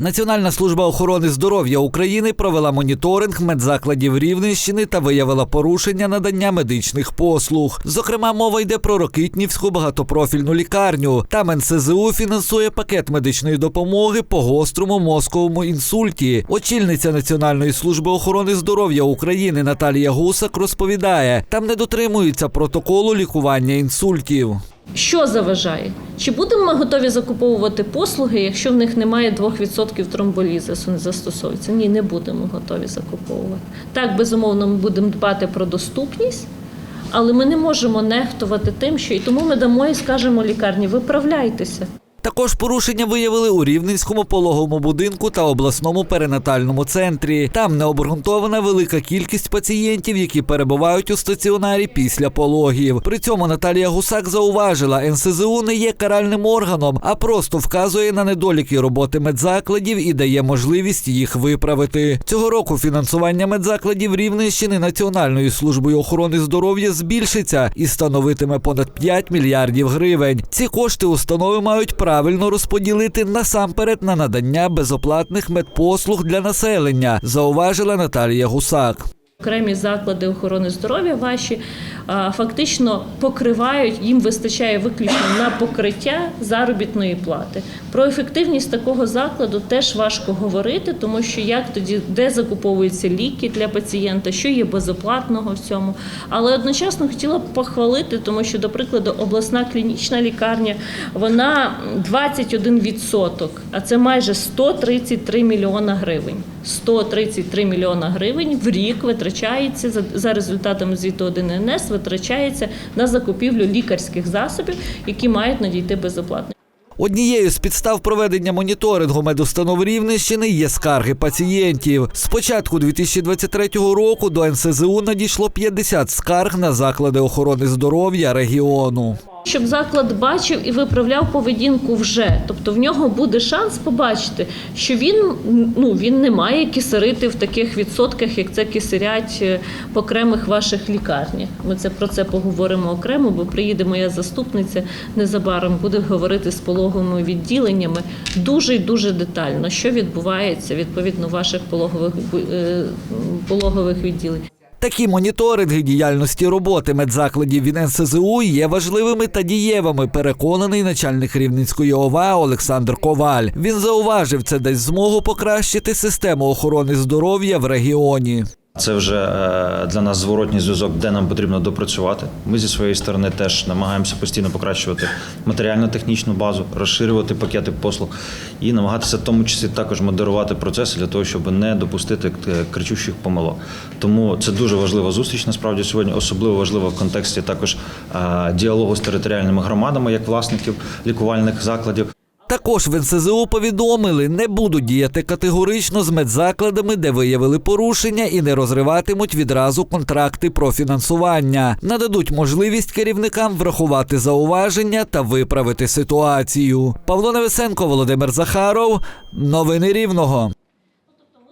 Національна служба охорони здоров'я України провела моніторинг медзакладів Рівненщини та виявила порушення надання медичних послуг. Зокрема, мова йде про Рокитнівську багатопрофільну лікарню. Там НСЗУ фінансує пакет медичної допомоги по гострому мозковому інсульті. Очільниця Національної служби охорони здоров'я України Наталія Гусак розповідає, там не дотримуються протоколу лікування інсультів. Що заважає? Чи будемо ми готові закуповувати послуги, якщо в них немає 2% тромболізису не застосовується? Ні, не будемо готові закуповувати. Так, безумовно, ми будемо дбати про доступність, але ми не можемо нехтувати тим, що і тому ми дамо і скажемо лікарні, виправляйтеся. Також порушення виявили у Рівненському пологовому будинку та обласному перинатальному центрі. Там необґрунтована велика кількість пацієнтів, які перебувають у стаціонарі після пологів. При цьому Наталія Гусак зауважила, НСЗУ не є каральним органом, а просто вказує на недоліки роботи медзакладів і дає можливість їх виправити. Цього року фінансування медзакладів Рівненщини Національною службою охорони здоров'я збільшиться і становитиме понад 5 мільярдів гривень. Ці кошти установи мають правильно розподілити насамперед на надання безоплатних медпослуг для населення, зауважила Наталія Гусак. Окремі заклади охорони здоров'я ваші фактично покривають, їм вистачає виключно на покриття заробітної плати. Про ефективність такого закладу теж важко говорити, тому що як тоді, де закуповуються ліки для пацієнта, що є безоплатного в цьому. Але одночасно хотіла б похвалити, тому що, до прикладу, обласна клінічна лікарня вона 21%, а це майже 133 мільйона гривень. 133 мільйона гривень в рік витрачається за, за результатами звіту 1 НС, витрачається на закупівлю лікарських засобів, які мають надійти безоплатно. Однією з підстав проведення моніторингу медустанов Рівненщини є скарги пацієнтів. З початку 2023 року до НСЗУ надійшло 50 скарг на заклади охорони здоров'я регіону. Щоб заклад бачив і виправляв поведінку вже, тобто в нього буде шанс побачити, що він ну він не має кисерити в таких відсотках, як це кисерять е, в окремих ваших лікарнях. Ми це про це поговоримо окремо, бо приїде моя заступниця незабаром, буде говорити з пологовими відділеннями дуже і дуже детально, що відбувається відповідно ваших пологових е, пологових відділень. Такі моніторинги діяльності роботи медзакладів від НСЗУ є важливими та дієвими. Переконаний начальник Рівненської ОВА Олександр Коваль. Він зауважив, це дасть змогу покращити систему охорони здоров'я в регіоні. Це вже е, для нас зворотній зв'язок, де нам потрібно допрацювати. Ми зі своєї сторони теж намагаємося постійно покращувати матеріально-технічну базу, розширювати пакети послуг і намагатися в тому числі також модерувати процеси для того, щоб не допустити е, кричущих помилок. Тому це дуже важлива зустріч. Насправді сьогодні особливо важлива в контексті також е, діалогу з територіальними громадами як власників лікувальних закладів. Також в НСЗУ повідомили, не будуть діяти категорично з медзакладами, де виявили порушення, і не розриватимуть відразу контракти про фінансування. Нададуть можливість керівникам врахувати зауваження та виправити ситуацію. Павло Невесенко, Володимир Захаров. Новини Рівного.